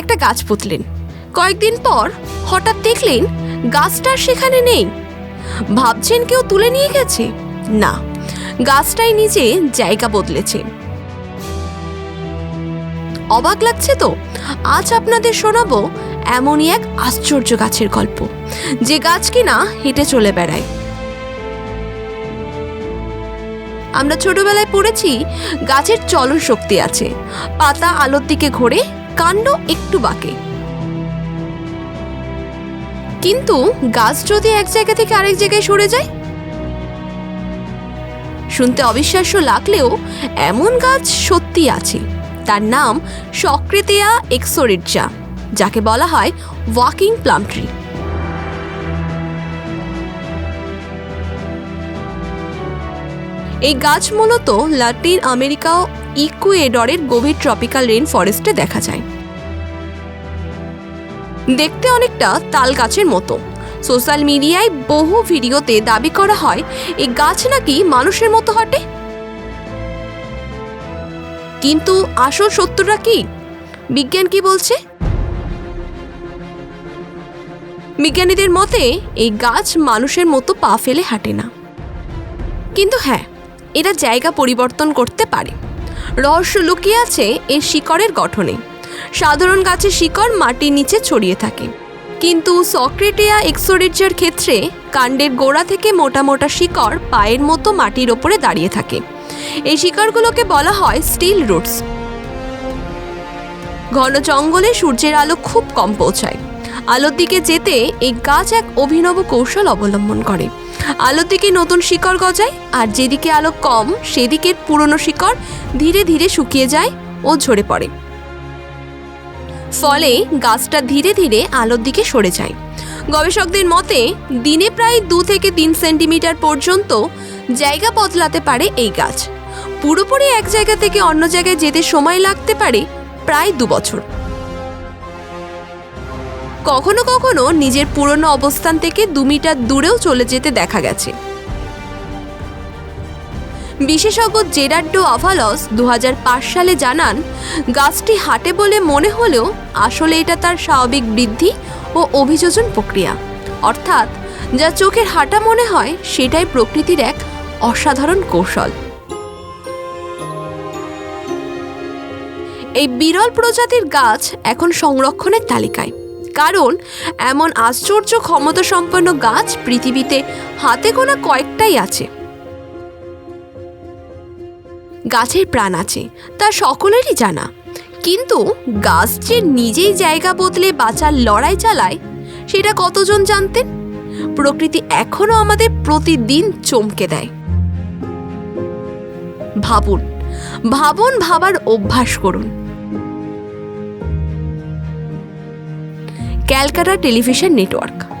একটা গাছ পুতলেন। কয়েকদিন পর হঠাৎ দেখলেন গাছটা সেখানে নেই। ভাবছেন কেউ তুলে নিয়ে গেছে? না, গাছটাই নিজে জায়গা বদলেছে। অবাক লাগছে তো? আজ আপনাদের শোনাবো এমনই এক আশ্চর্য গাছের গল্প, যে গাছ কিনা হেঁটে চলে বেড়ায়। আমরা ছোটবেলায় পড়েছি, গাছের চলন শক্তি আছে। পাতা আলোর দিকে ঘোরে কাণ্ড একটু বাঁকে। কিন্তু গাছ যদি এক জায়গা থেকে আরেক জায়গায় সরে যায়? শুনতে অবিশ্বাস্য লাগলেও এমন গাছ সত্যি আছে। তার নাম সক্রেতেয়া এক্সোরিডজা, যাকে বলা হয় ওয়াকিং প্লাম ট্রি। এই গাছ মূলত লাতিন আমেরিকা ইকুয়েডরের গভীর ট্রপিক্যাল রেন ফরেস্টে দেখা যায়। দেখতে অনেকটা তাল গাছের মতো। সোশ্যাল মিডিয়ায় বহু ভিডিওতে দাবি করা হয় এই গাছ নাকি মানুষের মতো হাঁটে? কিন্তু আসল সত্যটা কি? বিজ্ঞান কি বলছে? বিজ্ঞানীদের মতে এই গাছ মানুষের মতো পা ফেলে হাঁটে না। কিন্তু হ্যাঁ এরা জায়গা পরিবর্তন করতে পারে। রহস্য লুকিয়ে আছে এর শিকড়ের গঠনে। সাধারণ গাছের শিকড় মাটির নিচে ছড়িয়ে থাকে। কিন্তু সক্রেটিয়া এক্সোরিজার ক্ষেত্রে কাণ্ডের গোড়া থেকে মোটা মোটা শিকড় পায়ের মতো মাটির ওপরে দাঁড়িয়ে থাকে। এই শিকড়গুলোকে বলা হয় স্টিল রুটস। ঘন জঙ্গলে সূর্যের আলো খুব কম পৌঁছায়। আলোর দিকে যেতে এই গাছ এক অভিনব কৌশল অবলম্বন করে। আলোর দিকে নতুন শিকড় গজায়, আর যেদিকে আলো কম, সেদিকের পুরনো শিকড় ধীরে ধীরে শুকিয়ে যায় ও ঝরে পড়ে। ফলে গাছটা ধীরে ধীরে আলোর দিকে সরে যায়। গবেষকদের মতে, দিনে প্রায় দু থেকে তিন সেন্টিমিটার পর্যন্ত জায়গা বদলাতে পারে এই গাছ। পুরোপুরি এক জায়গা থেকে অন্য জায়গায় যেতে সময় লাগতে পারে প্রায় দু বছর। কখনো কখনো নিজের পুরনো অবস্থান থেকে দু মিটার দূরেও চলে যেতে দেখা গেছে। বিশেষজ্ঞ জেরার্ডো আভালস দু হাজার পাঁচ সালে জানান, গাছটি হাঁটে বলে মনে হলেও আসলে এটা তার স্বাভাবিক বৃদ্ধি ও অভিযোজন প্রক্রিয়া। অর্থাৎ, যা চোখের হাঁটা মনে হয় সেটাই প্রকৃতির এক অসাধারণ কৌশল। এই বিরল প্রজাতির গাছ এখন সংরক্ষণের তালিকায়। কারণ এমন আশ্চর্য ক্ষমতা সম্পন্ন গাছ পৃথিবীতে হাতে গোনা কয়েকটাই আছে। গাছের প্রাণ আছে, তা সকলেরই জানা। কিন্তু গাছ যে নিজেই জায়গা বদলে বাঁচার লড়াই চালায়, সেটা কতজন জানতেন? প্রকৃতি এখনও আমাদের প্রতিদিন চমকে দেয়। ভাবুন ভাবুন, ভাবার অভ্যাস করুন। Calcutta television network.